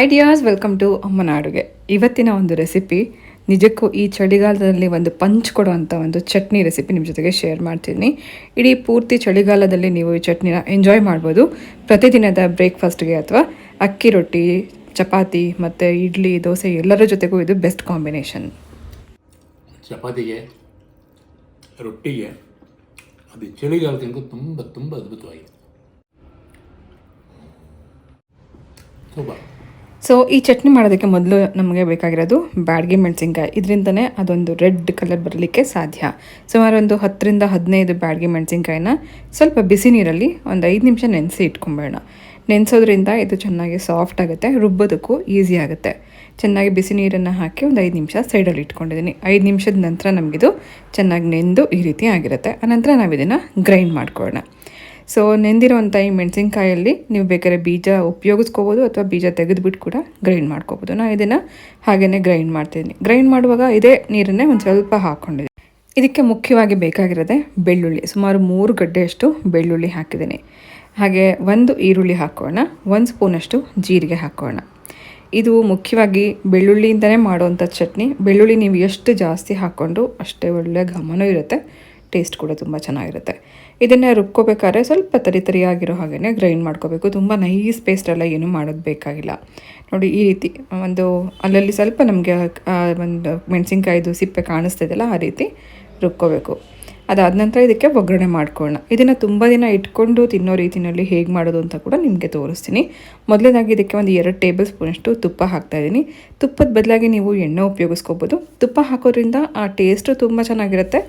Hi dears welcome to ಅಮ್ಮನ ಅಡುಗೆ ಇವತ್ತಿನ ಒಂದು ರೆಸಿಪಿ ನಿಜಕ್ಕೂ ಈ ಚಳಿಗಾಲದಲ್ಲಿ ಒಂದು ಪಂಚ್ ಕೊಡುವಂಥ ಒಂದು ಚಟ್ನಿ ರೆಸಿಪಿ ನಿಮ್ಮ ಜೊತೆಗೆ ಶೇರ್ ಮಾಡ್ತೀನಿ ಇಡೀ ಪೂರ್ತಿ ಚಳಿಗಾಲದಲ್ಲಿ ನೀವು ಈ ಚಟ್ನಿನ ಎಂಜಾಯ್ ಮಾಡ್ಬೋದು ಪ್ರತಿದಿನದ ಬ್ರೇಕ್ಫಾಸ್ಟ್ಗೆ ಅಥವಾ ಅಕ್ಕಿ ರೊಟ್ಟಿ ಚಪಾತಿ ಮತ್ತು ಇಡ್ಲಿ ದೋಸೆ ಎಲ್ಲರ ಜೊತೆಗೂ ಇದು ಬೆಸ್ಟ್ ಕಾಂಬಿನೇಷನ್ ಚಪಾತಿಗೆ ರೊಟ್ಟಿಗೆ ಅದು ಚಳಿಗಾಲದಿಂದ ತುಂಬ ತುಂಬ ಅದ್ಭುತವಾಗಿದೆ ಸೂಪರ್ ಸೊ ಈ ಚಟ್ನಿ ಮಾಡೋದಕ್ಕೆ ಮೊದಲು ನಮಗೆ ಬೇಕಾಗಿರೋದು ಬ್ಯಾಡ್ಗೆ ಮೆಣಸಿನ್ಕಾಯಿ. ಇದರಿಂದನೇ ಅದೊಂದು ರೆಡ್ ಕಲರ್ ಬರಲಿಕ್ಕೆ ಸಾಧ್ಯ. ಸುಮಾರು ಒಂದು ಹತ್ತರಿಂದ ಹದಿನೈದು ಬ್ಯಾಡ್ಗೆ ಮೆಣಸಿನ್ಕಾಯಿನ ಸ್ವಲ್ಪ ಬಿಸಿ ನೀರಲ್ಲಿ ಒಂದು ಐದು ನಿಮಿಷ ನೆನೆಸಿ ಇಟ್ಕೊಂಬೇಡ ನೆನೆಸೋದ್ರಿಂದ ಇದು ಚೆನ್ನಾಗಿ ಸಾಫ್ಟ್ ಆಗುತ್ತೆ, ರುಬ್ಬೋದಕ್ಕೂ ಈಸಿ ಆಗುತ್ತೆ. ಚೆನ್ನಾಗಿ ಬಿಸಿ ನೀರನ್ನು ಹಾಕಿ ಒಂದು ಐದು ನಿಮಿಷ ಸೈಡಲ್ಲಿ ಇಟ್ಕೊಂಡಿದ್ದೀನಿ. ಐದು ನಿಮಿಷದ ನಂತರ ನಮಗಿದು ಚೆನ್ನಾಗಿ ನೆಂದು ಈ ರೀತಿ ಆಗಿರುತ್ತೆ. ಆನಂತರ ನಾವು ಇದನ್ನು ಗ್ರೈಂಡ್ ಮಾಡ್ಕೊಳ್ಳೋಣ. ಸೊ ನೆಂದಿರುವಂಥ ಈ ಮೆಣಸಿನ್ಕಾಯಲ್ಲಿ ನೀವು ಬೇಕಾದ್ರೆ ಬೀಜ ಉಪಯೋಗಿಸ್ಕೋಬೋದು ಅಥವಾ ಬೀಜ ತೆಗೆದುಬಿಟ್ಟು ಕೂಡ ಗ್ರೈಂಡ್ ಮಾಡ್ಕೋಬೋದು. ನಾನು ಇದನ್ನು ಹಾಗೆಯೇ ಗ್ರೈಂಡ್ ಮಾಡ್ತೀನಿ. ಗ್ರೈಂಡ್ ಮಾಡುವಾಗ ಇದೇ ನೀರನ್ನೇ ಒಂದು ಸ್ವಲ್ಪ ಹಾಕ್ಕೊಂಡಿದ್ದೀನಿ ಇದಕ್ಕೆ ಮುಖ್ಯವಾಗಿ ಬೇಕಾಗಿರೋದೆ ಬೆಳ್ಳುಳ್ಳಿ. ಸುಮಾರು ಮೂರು ಗಡ್ಡೆಯಷ್ಟು ಬೆಳ್ಳುಳ್ಳಿ ಹಾಕಿದ್ದೀನಿ. ಹಾಗೆ ಒಂದು ಈರುಳ್ಳಿ ಹಾಕೋಣ. ಒಂದು ಸ್ಪೂನಷ್ಟು ಜೀರಿಗೆ ಹಾಕೋಣ. ಇದು ಮುಖ್ಯವಾಗಿ ಬೆಳ್ಳುಳ್ಳಿಯಿಂದನೇ ಮಾಡುವಂಥ ಚಟ್ನಿ. ಬೆಳ್ಳುಳ್ಳಿ ನೀವು ಎಷ್ಟು ಜಾಸ್ತಿ ಹಾಕ್ಕೊಂಡು ಅಷ್ಟೇ ಒಳ್ಳೆಯ ಘಮನೂ ಇರುತ್ತೆ. ಟೇಸ್ಟ್ ಕೂಡ ತುಂಬ ಚೆನ್ನಾಗಿರುತ್ತೆ. ಇದನ್ನು ರುಬ್ಕೋಬೇಕಾದ್ರೆ ಸ್ವಲ್ಪ ತರಿ ತರಿಯಾಗಿರೋ ಹಾಗೆಯೇ ಗ್ರೈಂಡ್ ಮಾಡ್ಕೋಬೇಕು. ತುಂಬ ನೈಸ್ ಪೇಸ್ಟೆಲ್ಲ ಏನು ಮಾಡೋದು ಬೇಕಾಗಿಲ್ಲ. ನೋಡಿ ಈ ರೀತಿ ಒಂದು ಅಲ್ಲಲ್ಲಿ ಸ್ವಲ್ಪ ನಮಗೆ ಒಂದು ಮೆಣಸಿನ್ಕಾಯಿದು ಸಿಪ್ಪೆ ಕಾಣಿಸ್ತಿದೆಯಲ್ಲ ಆ ರೀತಿ ರುಬ್ಕೋಬೇಕು. ಅದಾದ ನಂತರ ಇದಕ್ಕೆ ಒಗ್ಗರಣೆ ಮಾಡ್ಕೊಳ್ಳೋಣ. ಇದನ್ನು ತುಂಬ ದಿನ ಇಟ್ಕೊಂಡು ತಿನ್ನೋ ರೀತಿಯಲ್ಲಿ ಹೇಗೆ ಮಾಡೋದು ಅಂತ ಕೂಡ ನಿಮಗೆ ತೋರಿಸ್ತೀನಿ. ಮೊದಲನೇದಾಗಿ ಇದಕ್ಕೆ ಒಂದು ಎರಡು ಟೇಬಲ್ ಸ್ಪೂನಷ್ಟು ತುಪ್ಪ ಹಾಕ್ತಾಯಿದ್ದೀನಿ ತುಪ್ಪದ ಬದಲಾಗಿ ನೀವು ಎಣ್ಣೆ ಉಪಯೋಗಿಸ್ಕೋಬೋದು. ತುಪ್ಪ ಹಾಕೋದ್ರಿಂದ ಆ ಟೇಸ್ಟು ತುಂಬ ಚೆನ್ನಾಗಿರುತ್ತೆ.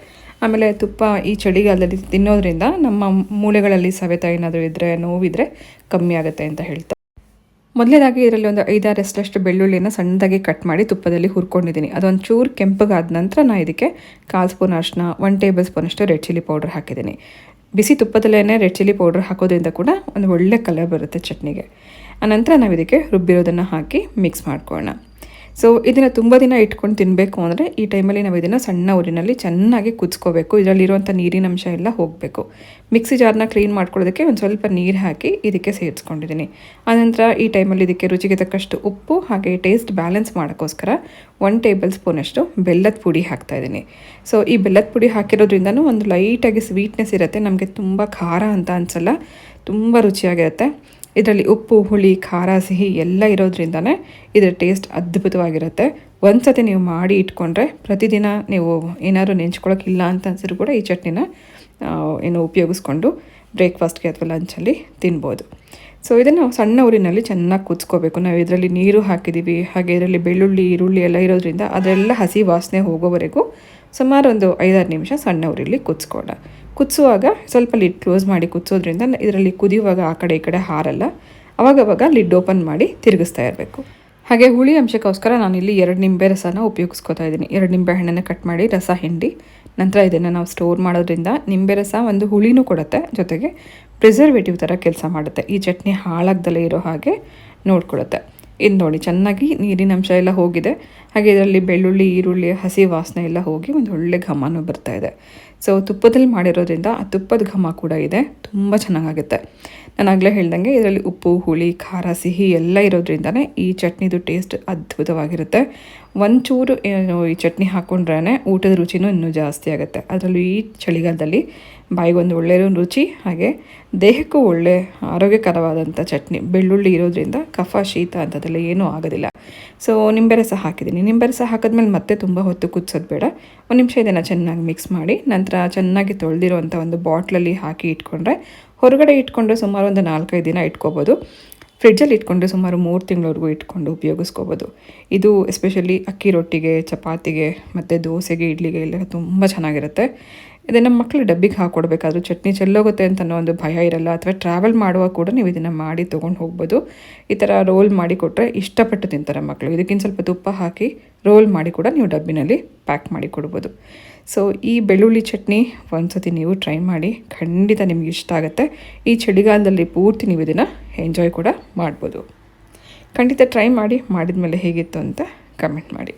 ಆಮೇಲೆ ತುಪ್ಪ ಈ ಚಳಿಗಾಲದಲ್ಲಿ ತಿನ್ನೋದ್ರಿಂದ ನಮ್ಮ ಮೂಳೆಗಳಲ್ಲಿ ಸವೆತ ಏನಾದರೂ ಇದ್ದರೆ ನೋವಿದ್ರೆ ಕಮ್ಮಿ ಆಗುತ್ತೆ ಅಂತ ಹೇಳ್ತಾರೆ ಮೊದಲೇದಾಗಿ ಇದರಲ್ಲಿ ಒಂದು ಐದಾರಷ್ಟಷ್ಟು ಬೆಳ್ಳುಳ್ಳಿನ ಸಣ್ಣದಾಗಿ ಕಟ್ ಮಾಡಿ ತುಪ್ಪದಲ್ಲಿ ಹುರ್ಕೊಂಡಿದ್ದೀನಿ. ಅದೊಂದು ಚೂರು ಕೆಂಪಗಾದ ನಂತರ ನಾನು ಇದಕ್ಕೆ ಕಾಲು ಸ್ಪೂನ್ ಅಷ್ಟನ್ನ ಒನ್ ಟೇಬಲ್ ಸ್ಪೂನ್ ಅಷ್ಟು ರೆಡ್ ಚಿಲ್ಲಿ ಪೌಡರ್ ಹಾಕಿದ್ದೀನಿ. ಬಿಸಿ ತುಪ್ಪದಲ್ಲೇ ರೆಡ್ ಚಿಲ್ಲಿ ಪೌಡರ್ ಹಾಕೋದ್ರಿಂದ ಕೂಡ ಒಂದು ಒಳ್ಳೆ ಕಲರ್ ಬರುತ್ತೆ ಚಟ್ನಿಗೆ. ಆನಂತರ ನಾವು ಇದಕ್ಕೆ ರುಬ್ಬಿರೋದನ್ನು ಹಾಕಿ ಮಿಕ್ಸ್ ಮಾಡ್ಕೊಳ್ಳೋಣ. ಸೊ ಇದನ್ನು ತುಂಬ ದಿನ ಇಟ್ಕೊಂಡು ತಿನ್ನಬೇಕು ಅಂದರೆ ಈ ಟೈಮಲ್ಲಿ ನಾವು ಇದನ್ನು ಸಣ್ಣ ಊರಿನಲ್ಲಿ ಚೆನ್ನಾಗಿ ಕುದಿಸ್ಕೋಬೇಕು. ಇದರಲ್ಲಿರುವಂಥ ನೀರಿನ ಅಂಶ ಎಲ್ಲ ಹೋಗಬೇಕು. ಮಿಕ್ಸಿ ಜಾರ್ನ ಕ್ಲೀನ್ ಮಾಡ್ಕೊಳ್ಳೋದಕ್ಕೆ ಒಂದು ಸ್ವಲ್ಪ ನೀರು ಹಾಕಿ ಇದಕ್ಕೆ ಸೇರಿಸ್ಕೊಂಡಿದ್ದೀನಿ. ಆನಂತರ ಈ ಟೈಮಲ್ಲಿ ಇದಕ್ಕೆ ರುಚಿಗೆ ತಕ್ಕಷ್ಟು ಉಪ್ಪು ಹಾಗೆ ಟೇಸ್ಟ್ ಬ್ಯಾಲೆನ್ಸ್ ಮಾಡೋಕ್ಕೋಸ್ಕರ ಒನ್ ಟೇಬಲ್ ಸ್ಪೂನಷ್ಟು ಬೆಲ್ಲದ ಪುಡಿ ಹಾಕ್ತಾ ಇದ್ದೀನಿ. ಸೊ ಈ ಬೆಲ್ಲದ ಪುಡಿ ಹಾಕಿರೋದ್ರಿಂದನೂ ಒಂದು ಲೈಟಾಗಿ ಸ್ವೀಟ್ನೆಸ್ ಇರುತ್ತೆ. ನಮಗೆ ತುಂಬ ಖಾರ ಅಂತ ಅನಿಸಲ್ಲ. ತುಂಬ ರುಚಿಯಾಗಿರುತ್ತೆ. ಇದರಲ್ಲಿ ಉಪ್ಪು, ಹುಳಿ, ಖಾರ, ಸಿಹಿ ಎಲ್ಲ ಇರೋದ್ರಿಂದನೇ ಇದರ ಟೇಸ್ಟ್ ಅದ್ಭುತವಾಗಿರುತ್ತೆ. ಒಂದು ಸತಿ ನೀವು ಮಾಡಿ ಇಟ್ಕೊಂಡ್ರೆ ಪ್ರತಿದಿನ ನೀವು ಏನಾದರೂ ನೆಂಚ್ಕೊಳ್ಳೋಕ್ಕಿಲ್ಲ ಅಂತ ಅನ್ಸಿದ್ರು ಕೂಡ ಈ ಚಟ್ನಿನ ಏನು ಉಪಯೋಗಿಸ್ಕೊಂಡು ಬ್ರೇಕ್ಫಾಸ್ಟ್ಗೆ ಅಥವಾ ಲಂಚಲ್ಲಿ ತಿನ್ಬೋದು. ಸೊ, ಇದನ್ನು ಸಣ್ಣ ಊರಿನಲ್ಲಿ ಚೆನ್ನಾಗಿ ಕುದಿಸ್ಕೋಬೇಕು. ನಾವು ಇದರಲ್ಲಿ ನೀರು ಹಾಕಿದ್ದೀವಿ ಹಾಗೆ ಇದರಲ್ಲಿ ಬೆಳ್ಳುಳ್ಳಿ, ಈರುಳ್ಳಿ ಎಲ್ಲ ಇರೋದ್ರಿಂದ ಅದೆಲ್ಲ ಹಸಿ ವಾಸನೆ ಹೋಗೋವರೆಗೂ ಸುಮಾರು ಒಂದು ಐದಾರು ನಿಮಿಷ ಸಣ್ಣ ಊರಲ್ಲಿ ಕುದಿಸ್ಕೋಣ ಕುದಿಸುವಾಗ ಸ್ವಲ್ಪ ಲಿಡ್ ಕ್ಲೋಸ್ ಮಾಡಿ ಕುದಿಸೋದ್ರಿಂದ ಇದರಲ್ಲಿ ಕುದಿಯುವಾಗ ಆ ಕಡೆ ಈ ಕಡೆ ಹಾರಲ್ಲ. ಅವಾಗವಾಗ ಲಿಡ್ ಓಪನ್ ಮಾಡಿ ತಿರುಗಿಸ್ತಾ ಇರಬೇಕು. ಹಾಗೆ ಹುಳಿ ಅಂಶಕ್ಕೋಸ್ಕರ ನಾನು ಇಲ್ಲಿ ಎರಡು ನಿಂಬೆ ರಸನ ಉಪಯೋಗಿಸ್ಕೊತಾ ಇದ್ದೀನಿ. ಎರಡು ನಿಂಬೆ ಹಣ್ಣನ್ನು ಕಟ್ ಮಾಡಿ ರಸ ಹಿಂಡಿ. ನಂತರ ಇದನ್ನು ನಾವು ಸ್ಟೋರ್ ಮಾಡೋದ್ರಿಂದ ನಿಂಬೆ ರಸ ಒಂದು ಹುಳಿನೂ ಕೊಡುತ್ತೆ. ಜೊತೆಗೆ ಪ್ರಿಸರ್ವೇಟಿವ್ ಥರ ಕೆಲಸ ಮಾಡುತ್ತೆ. ಈ ಚಟ್ನಿ ಹಾಳಾಗ್ದಲೇ ಇರೋ ಹಾಗೆ ನೋಡ್ಕೊಳುತ್ತೆ. ಇದು ನೋಡಿ, ಚೆನ್ನಾಗಿ ನೀರಿನ ಅಂಶ ಎಲ್ಲ ಹೋಗಿದೆ. ಹಾಗೆ ಇದರಲ್ಲಿ ಬೆಳ್ಳುಳ್ಳಿ, ಈರುಳ್ಳಿ, ಹಸಿ ವಾಸನೆ ಎಲ್ಲ ಹೋಗಿ ಒಂದು ಒಳ್ಳೆ ಘಮನೂ ಬರ್ತಾ ಇದೆ. ಸೊ ತುಪ್ಪದಲ್ಲಿ ಮಾಡಿರೋದ್ರಿಂದ ಆ ತುಪ್ಪದ ಘಮ ಕೂಡ ಇದೆ. ತುಂಬ ಚೆನ್ನಾಗಾಗುತ್ತೆ. ನಾನು ಆಗಲೇ ಹೇಳ್ದಂಗೆ ಇದರಲ್ಲಿ ಉಪ್ಪು, ಹುಳಿ, ಖಾರ, ಸಿಹಿ ಎಲ್ಲ ಇರೋದ್ರಿಂದನೇ ಈ ಚಟ್ನಿದು ಟೇಸ್ಟ್ ಅದ್ಭುತವಾಗಿರುತ್ತೆ. ಒಂಚೂರು ಏನು ಈ ಚಟ್ನಿ ಹಾಕ್ಕೊಂಡ್ರೇ ಊಟದ ರುಚಿನೂ ಇನ್ನೂ ಜಾಸ್ತಿ ಆಗುತ್ತೆ. ಅದರಲ್ಲೂ ಈ ಚಳಿಗಾಲದಲ್ಲಿ ಬಾಯಿಗೊಂದು ಒಳ್ಳೆಯ ರುಚಿ, ಹಾಗೆ ದೇಹಕ್ಕೂ ಒಳ್ಳೆ ಆರೋಗ್ಯಕರವಾದಂಥ ಚಟ್ನಿ. ಬೆಳ್ಳುಳ್ಳಿ ಇರೋದ್ರಿಂದ ಕಫ, ಶೀತ ಅಂಥದ್ದೆಲ್ಲ ಏನೂ ಆಗೋದಿಲ್ಲ. ಸೊ ನಿಂಬೆ ರಸ ಹಾಕಿದ್ದೀನಿ. ನಿಂಬೆ ರಸ ಹಾಕಿದ್ಮೇಲೆ ಮತ್ತೆ ತುಂಬ ಹೊತ್ತು ಕುದಿಸೋದು ಬೇಡ. ಒಂದು ನಿಮಿಷ ಇದನ್ನು ಚೆನ್ನಾಗಿ ಮಿಕ್ಸ್ ಮಾಡಿ, ನಂತರ ಚೆನ್ನಾಗಿ ತೊಳೆದಿರೋವಂಥ ಒಂದು ಬಾಟ್ಲಲ್ಲಿ ಹಾಕಿ ಇಟ್ಕೊಂಡ್ರೆ ಹೊರಗಡೆ ಇಟ್ಕೊಂಡ್ರೆ ಸುಮಾರು ಒಂದು ನಾಲ್ಕೈದು ದಿನ ಇಟ್ಕೋಬೋದು. ಫ್ರಿಡ್ಜಲ್ಲಿ ಇಟ್ಕೊಂಡ್ರೆ ಸುಮಾರು ಮೂರು ತಿಂಗಳವರೆಗೂ ಇಟ್ಕೊಂಡು ಉಪಯೋಗಿಸ್ಕೋಬೋದು. ಇದು ಎಸ್ಪೆಷಲಿ ಅಕ್ಕಿ ರೊಟ್ಟಿಗೆ, ಚಪಾತಿಗೆ ಮತ್ತು ದೋಸೆಗೆ, ಇಡ್ಲಿಗೆ ಎಲ್ಲ ತುಂಬ ಚೆನ್ನಾಗಿರುತ್ತೆ. ಇದನ್ನು ಮಕ್ಕಳು ಡಬ್ಬಿಗೆ ಹಾಕ್ಕೊಡ್ಬೇಕಾದ್ರೂ ಚಟ್ನಿ ಚೆಲ್ಲೋಗುತ್ತೆ ಅಂತ ಅನ್ನೋ ಒಂದು ಭಯ ಇರಲ್ಲ ಅಥವಾ ಟ್ರಾವೆಲ್ ಮಾಡುವಾಗ ಕೂಡ ನೀವು ಇದನ್ನು ಮಾಡಿ ತೊಗೊಂಡು ಹೋಗ್ಬೋದು. ಈ ಥರ ರೋಲ್ ಮಾಡಿ ಕೊಟ್ಟರೆ ಇಷ್ಟಪಟ್ಟು ತಿಂತಾರೆ ಮಕ್ಕಳು ಇದಕ್ಕಿಂತ ಸ್ವಲ್ಪ ತುಪ್ಪ ಹಾಕಿ ರೋಲ್ ಮಾಡಿ ಕೂಡ ನೀವು ಡಬ್ಬಿನಲ್ಲಿ ಪ್ಯಾಕ್ ಮಾಡಿ ಕೊಡ್ಬೋದು. ಸೊ ಈ ಬೆಳ್ಳುಳ್ಳಿ ಚಟ್ನಿ ಒಂದ್ಸತಿ ನೀವು ಟ್ರೈ ಮಾಡಿ ಖಂಡಿತ ನಿಮ್ಗೆ ಇಷ್ಟ ಆಗುತ್ತೆ. ಈ ಚಳಿಗಾಲದಲ್ಲಿ ಪೂರ್ತಿ ನೀವು ಇದನ್ನು ಎಂಜಾಯ್ ಕೂಡ ಮಾಡ್ಬೋದು. ಖಂಡಿತ ಟ್ರೈ ಮಾಡಿ ಮಾಡಿದ ಮೇಲೆ ಹೇಗಿತ್ತು ಅಂತ ಕಮೆಂಟ್ ಮಾಡಿ.